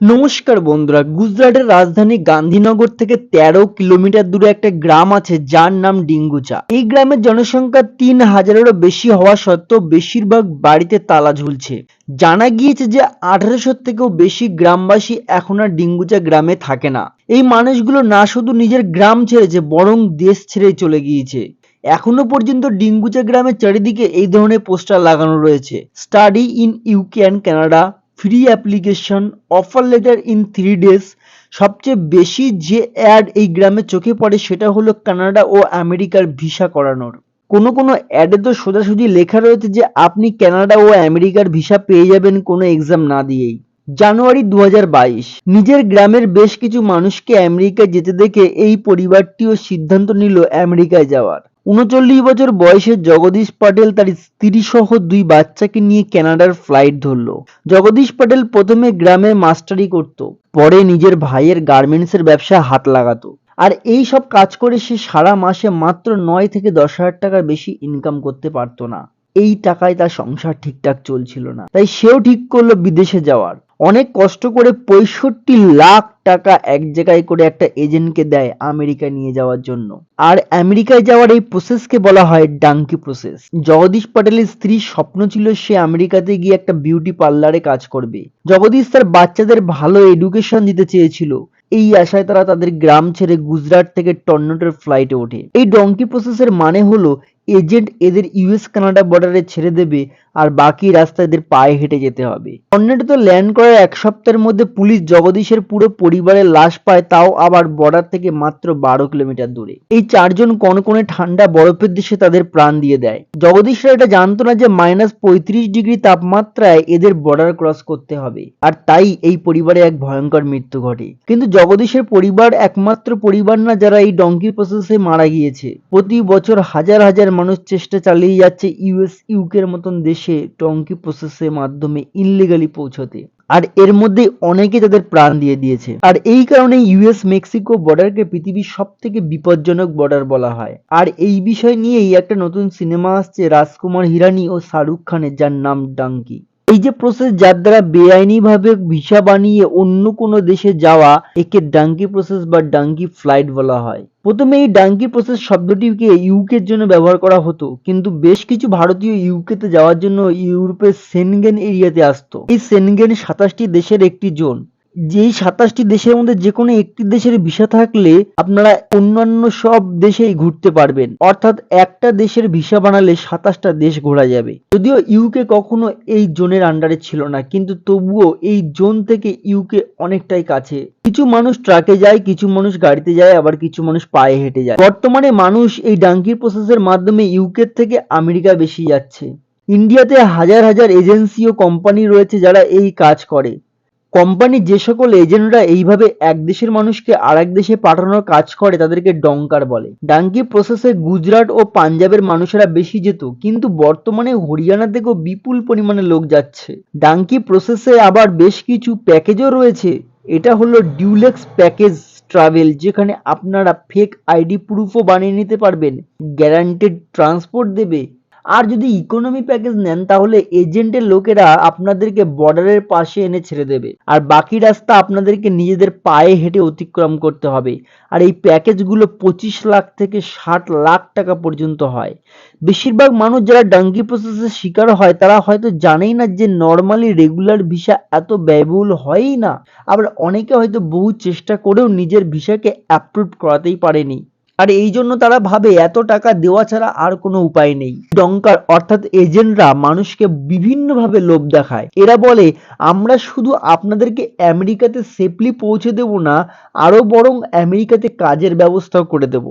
নমস্কার বন্ধুরা, গুজরাটের রাজধানী গান্ধীনগর থেকে তেরো কিলোমিটার দূরে একটা গ্রাম আছে, যার নাম ডিঙ্গুচা। এই গ্রামের জনসংখ্যা তিন হাজারেরও বেশি হওয়া সত্ত্বেও বেশিরভাগ বাড়িতে তালা ঝুলছে। জানা গিয়েছে যে আঠারোশো থেকেও বেশি গ্রামবাসী এখন আর ডিঙ্গুচা গ্রামে থাকে না। এই মানুষগুলো না শুধু নিজের গ্রাম ছেড়েছে, বরং দেশ ছেড়ে চলে গিয়েছে। এখনও পর্যন্ত ডিঙ্গুচা গ্রামের চারিদিকে এই ধরনের পোস্টার লাগানো রয়েছে। Study in UK and Canada free application offer letter in three days সবচেয়ে বেশি যে অ্যাড এই গ্রামে চোখে পড়ে সেটা হলো কানাডা ও আমেরিকার ভিসা করানোর। কোনো কোনো অ্যাডে তো সোজাসুজি লেখা রয়েছে যে আপনি কানাডা ও আমেরিকার ভিসা পেয়ে যাবেন কোনো এক্সাম না দিয়েই। জানুয়ারি দু হাজার বাইশ। নিজের গ্রামের বেশ কিছু মানুষকে আমেরিকায় যেতে দেখে এই পরিবারটিও সিদ্ধান্ত নিল আমেরিকায় যাওয়ার। উনচল্লিশ বছর বয়সে জগদীশ পাটেল তার স্ত্রী সহ দুই বাচ্চাকে নিয়ে কানাডার ফ্লাইট ধরলো। জগদীশ পাটেল প্রথমে গ্রামে মাস্টারি করত, পরে নিজের ভাইয়ের গার্মেন্টসের ব্যবসায় হাত লাগাতো। আর এই সব কাজ করে সে সারা মাসে মাত্র নয় থেকে দশ হাজার টাকার বেশি ইনকাম করতে পারতো না। এই টাকায় তার সংসার ঠিকঠাক চলছিল না। তাই সেও ঠিক করল বিদেশে যাওয়ার। অনেক কষ্ট করে পঁয়ষট্টি লাখ টাকা এক জায়গায় করে একটা এজেন্টকে দেয় আমেরিকায় নিয়ে যাওয়ার জন্য। আর আমেরিকায় যাওয়ার এই প্রসেসকে বলা হয় ডাঙ্কি প্রসেস জগদীশ প্যাটেলের স্ত্রীর স্বপ্ন ছিল সে আমেরিকাতে গিয়ে একটা বিউটি পার্লারে কাজ করবে। জগদীশ তার বাচ্চাদের ভালো এডুকেশন দিতে চেয়েছিল। এই আশায় তারা তাদের গ্রাম ছেড়ে গুজরাট থেকে টর্নেটোর ফ্লাইটে ওঠে। এই ডঙ্কি প্রসেসের মানে হলো এজেন্ট এদের ইউএস কানাডা বর্ডারে ছেড়ে দেবে আর বাকি রাস্তা এদের পায়ে হেঁটে যেতে হবে। টর্নেডো ল্যান্ড করার এক সপ্তাহের মধ্যে পুলিশ জগদীশের পুরো পরিবারের লাশ পায়, তাও আবার বর্ডার থেকে মাত্র বারো কিলোমিটার দূরে। এই চারজন কনকনে ঠান্ডা বরফের দেশে তাদের প্রাণ দিয়ে দেয়। জগদীশরা এটা জানতো না যে মাইনাস পঁয়ত্রিশ ডিগ্রি তাপমাত্রায় এদের বর্ডার ক্রস করতে হবে। আর তাই এই পরিবারে এক ভয়ঙ্কর মৃত্যু ঘটে। কিন্তু জগদীশের পরিবার একমাত্র পরিবার না, যারা এই ডঙ্কি প্রসেসে মারা গিয়েছে। প্রতি বছর হাজার হাজার মানুষ চেষ্টা চালিয়ে যাচ্ছে ইউএস ইউকের মতন দেশে টঙ্কি প্রসেসের মাধ্যমে ইনলিগালি পৌঁছতে। আর এর মধ্যে অনেকে তাদের প্রাণ দিয়ে দিয়েছে। আর এই কারণে ইউএস মেক্সিকো বর্ডারকে পৃথিবীর সব থেকে বিপজ্জনক বর্ডার বলা হয়। আর এই বিষয় নিয়েই একটা নতুন সিনেমা আসছে রাজকুমার হিরানি ও শাহরুখ খানের, যার নাম ডাঙ্কি এই যে প্রসেস যার দ্বারা বেআইনিভাবে ভিসা বানিয়ে অন্য কোনো দেশে যাওয়া, একে ডাঙ্কি প্রসেস বা ডাঙ্কি ফ্লাইট বলা হয়। প্রথমে এই ডাঙ্কি প্রসেস শব্দটিকে ইউকের জন্য ব্যবহার করা হতো, কিন্তু বেশ কিছু ভারতীয় ইউকেতে যাওয়ার জন্য ইউরোপের সেনগেন এরিয়াতে আসতো। এই সেনগেন সাতাশটি দেশের একটি জোন। যেই সাতাশটি দেশের মধ্যে যে কোনো একটি দেশের ভিসা থাকলে আপনারা অন্যান্য সব দেশেই ঘুরতে পারবেন। অর্থাৎ একটা দেশের ভিসা বানালে সাতাশটা দেশ ঘোরা যাবে। যদিও ইউকে কখনো এই জোনের আন্ডারে ছিল না, কিন্তু তবুও এই জোন থেকে ইউকে অনেকটাই কাছে। কিছু মানুষ ট্রাকে যায়, কিছু মানুষ গাড়িতে যায়, আবার কিছু মানুষ পায়ে হেঁটে যায়। বর্তমানে মানুষ এই ডাঙ্কির প্রসেসের মাধ্যমে ইউকে থেকে আমেরিকা বেশি যাচ্ছে। ইন্ডিয়াতে হাজার হাজার এজেন্সি ও কোম্পানি রয়েছে যারা এই কাজ করে। কোম্পানির যে সকল এজেন্টরা এইভাবে এক দেশের মানুষকে আরেক দেশে পাঠানোর কাজ করে, তাদেরকে ডঙ্কার বলে। ডাঙ্কি প্রসেসে গুজরাট ও পাঞ্জাবের মানুষেরা বেশি যেত, কিন্তু বর্তমানে হরিয়ানা থেকেও বিপুল পরিমাণে লোক যাচ্ছে। ডাঙ্কি প্রসেসে আবার বেশ কিছু প্যাকেজও রয়েছে। এটা হলো ডিউলেক্স প্যাকেজ ট্রাভেল, যেখানে আপনারা ফেক আইডি প্রুফও বানিয়ে নিতে পারবেন। গ্যারান্টেড ট্রান্সপোর্ট দেবে আর যদি ইকোনমি প্যাকেজ নেন, তাহলে এজেন্টের লোকেরা আপনাদেরকে বর্ডারের পাশে এনে ছেড়ে দেবে। আর বাকি রাস্তা আপনাদেরকে নিজেদের পায়ে হেঁটে অতিক্রম করতে হবে। আর এই প্যাকেজগুলো পঁচিশ লাখ থেকে ষাট লাখ টাকা পর্যন্ত হয়। বেশিরভাগ মানুষ যারা ডাঙ্কি প্রসেসের শিকার হয়, তারা হয়তো জানেই না যে নর্মালি রেগুলার ভিসা এত ব্যয়বহুল হয়ই না। আবার অনেকে হয়তো বহু চেষ্টা করেও নিজের ভিসাকে অ্যাপ্রুভ করাতেই পারেনি। আর এই জন্য তারা ভাবে, এত টাকা দেওয়া ছাড়া আর কোনো উপায় নেই। ডঙ্কার অর্থাৎ এজেন্টরা মানুষকে বিভিন্নভাবে লোভ দেখায়। এরা বলে, আমরা শুধু আপনাদেরকে আমেরিকাতে সেফলি পৌঁছে দেব না আরও বরং আমেরিকাতে কাজের ব্যবস্থাও করে দেব।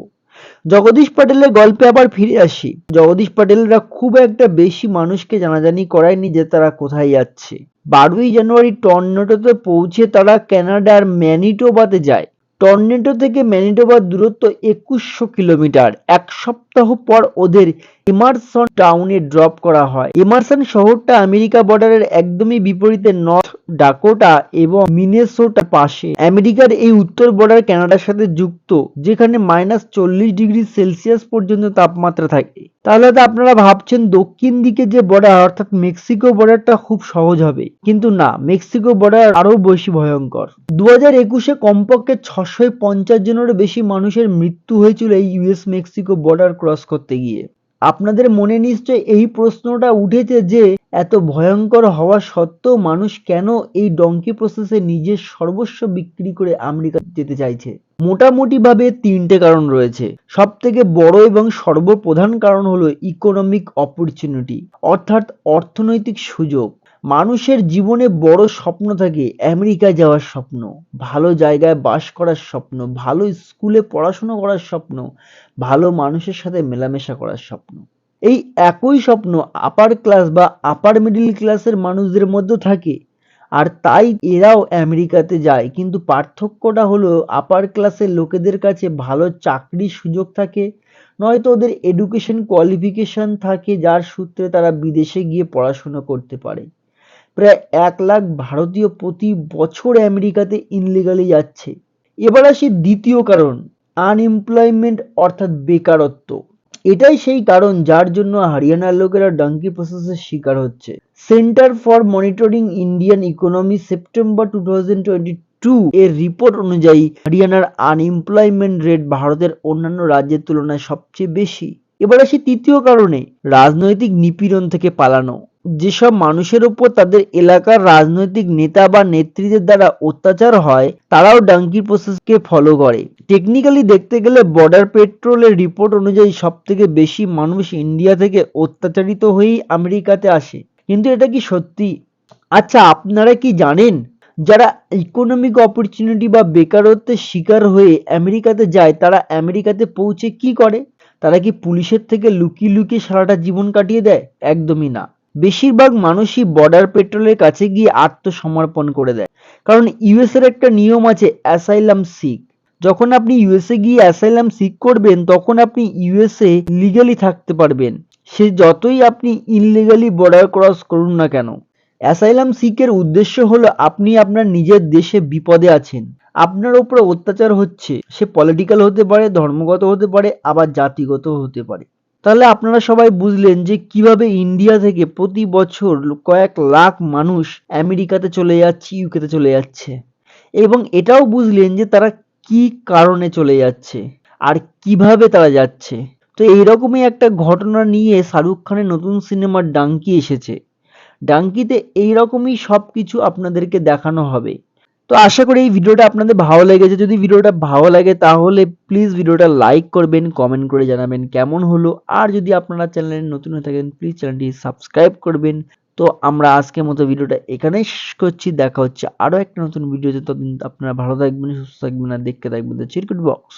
জগদীশ প্যাটেলের গল্পে আবার ফিরে আসি। জগদীশ প্যাটেলরা খুব একটা বেশি মানুষকে জানাজানি করায়নি যে তারা কোথায় যাচ্ছে। বারোই জানুয়ারি টর্নেটোতে পৌঁছে তারা কানাডার ম্যানিটোবাতে যায়। টর্নেটো থেকে ম্যানিটোবার দূরত্ব একুশশো কিলোমিটার। এক সপ্তাহ পর ওদের এমারসন টাউনে ড্রপ করা হয়। এমারসন শহরটা আমেরিকা বর্ডারের একদমই বিপরীতে নর্থ ডাকোটা এবং মিনেসোটার পাশে। আমেরিকার এই উত্তর বর্ডার কানাডার সাথে যুক্ত, যেখানে মাইনাস চল্লিশ ডিগ্রি সেলসিয়াস পর্যন্ত তাপমাত্রা থাকে। তাহলে তো আপনারা ভাবছেন দক্ষিণ দিকে যে বর্ডার, অর্থাৎ মেক্সিকো বর্ডারটা খুব সহজ হবে। কিন্তু না, মেক্সিকো বর্ডার আরও বেশি ভয়ঙ্কর। দু হাজার একুশে কমপক্ষে ছশো পঞ্চাশ জনেরও বেশি মানুষের মৃত্যু হয়েছিল এই ইউএস মেক্সিকো বর্ডার ক্রস করতে গিয়ে। আপনাদের মনে নিশ্চয় এই প্রশ্নটা উঠেছে যে, এত ভয়ঙ্কর হওয়া সত্ত্বেও মানুষ কেন এই ডঙ্কি প্রসেসে নিজের সর্বস্ব বিক্রি করে আমেরিকা যেতে চাইছে? মোটামুটি ভাবে তিনটে কারণ রয়েছে। সব থেকে বড় এবং সর্বপ্রধান কারণ হলো ইকোনমিক অপরচুনিটি অর্থাৎ অর্থনৈতিক সুযোগ। মানুষের জীবনে বড় স্বপ্ন থাকে আমেরিকা যাওয়ার স্বপ্ন, ভালো জায়গায় বাস করার স্বপ্ন, ভালো স্কুলে পড়াশোনা করার স্বপ্ন, ভালো মানুষের সাথে মেলামেশা করার স্বপ্ন। এই একই স্বপ্ন আপার ক্লাস বা আপার মিডিল ক্লাসের মানুষদের মধ্যে থাকে। আর তাই এরাও আমেরিকাতে যায়। কিন্তু পার্থক্যটা হলো আপার ক্লাসের লোকেদের কাছে ভালো চাকরির সুযোগ থাকে, নয়তো ওদের এডুকেশন কোয়ালিফিকেশন থাকে, যার সূত্রে তারা বিদেশে গিয়ে পড়াশোনা করতে পারে। প্রায় এক লাখ ভারতীয় প্রতি বছর আমেরিকাতে ইনলিগালি যাচ্ছে। এবার আসি দ্বিতীয় কারণ আনএমপ্লয়মেন্ট অর্থাৎ বেকারত্ব। এটাই সেই কারণ যার জন্য হরিয়ানার লোকেরা ডাঙ্কি প্রসেসের শিকার হচ্ছে। Centre for monitoring Indian economy September two thousand twenty two এর রিপোর্ট অনুযায়ী হরিয়ানার আনএমপ্লয়মেন্ট রেট ভারতের অন্যান্য রাজ্যের তুলনায় সবচেয়ে বেশি। এবার আসি তৃতীয় কারণে, রাজনৈতিক নিপীড়ন থেকে পালানো। যেসব মানুষের উপর তাদের এলাকার রাজনৈতিক নেতা বা নেত্রীদের দ্বারা অত্যাচার হয়, তারাও ডাঙ্কি প্রসেসকে ফলো করে। টেকনিক্যালি দেখতে গেলে বর্ডার পেট্রোলের রিপোর্ট অনুযায়ী সব থেকে বেশি মানুষ ইন্ডিয়া থেকে অত্যাচারিত হয়েই আমেরিকাতে আসে। কিন্তু এটা কি সত্যি? আচ্ছা আপনারা কি জানেন? যারা ইকোনমিক অপরচুনিটি বা বেকারত্বের শিকার হয়ে আমেরিকাতে যায়, তারা আমেরিকাতে পৌঁছে কি করে? তারা কি পুলিশের থেকে লুকিয়ে লুকিয়ে সারাটা জীবন কাটিয়ে দেয়? একদমই না। বেশিরভাগ মানুষই বর্ডার পেট্রোলের কাছে গিয়ে আত্মসমর্পণ করে দেয়। কারণ ইউএস এর একটা নিয়ম আছে অ্যাসাইলাম সিক যখন আপনি ইউএসএ গিয়ে অ্যাসাইলাম সিক করবেন, তখন আপনি ইউএসএ লিগালি থাকতে পারবেন। সে যতই আপনি ইনলিগালি বর্ডার ক্রস করুন না কেন। অ্যাসাইলাম সিকের উদ্দেশ্য হলো আপনি আপনার নিজের দেশে বিপদে আছেন। আপনার উপরে অত্যাচার হচ্ছে। সে পলিটিক্যাল হতে পারে, ধর্মগত হতে পারে, আবার জাতিগত হতে পারে। তাহলে আপনারা সবাই বুঝলেন যে কীভাবে ইন্ডিয়া থেকে প্রতি বছর কয়েক লাখ মানুষ আমেরিকাতে চলে যাচ্ছে ইউকেতে চলে যাচ্ছে। এবং এটাও বুঝলেন যে তারা কি কারণে চলে যাচ্ছে আর কীভাবে তারা যাচ্ছে। তো এইরকমই একটা ঘটনা নিয়ে শাহরুখ খানের নতুন সিনেমার ডাঙ্কি এসেছে। ডাঙ্কিতে এইরকমই সব কিছু আপনাদেরকে দেখানো হবে। তো আশা করি এই ভিডিওটা আপনাদের ভালো লেগেছে। যদি ভিডিওটা ভালো লাগে, তাহলে প্লিজ ভিডিওটা লাইক করবেন কমেন্ট করে জানাবেন কেমন হলো। আর যদি আপনারা চ্যানেলে নতুন হয়ে থাকেন প্লিজ চ্যানেলটি সাবস্ক্রাইব করবেন। তো আমরা আজকের মতো ভিডিওটা এখানেই শেষ করছি। দেখা হচ্ছে আরও একটা নতুন ভিডিওতে। ততদিন আপনারা ভালো থাকবেন, সুস্থ থাকবেন, আর দেখতে থাকবেন দ্য চিরকুট বক্স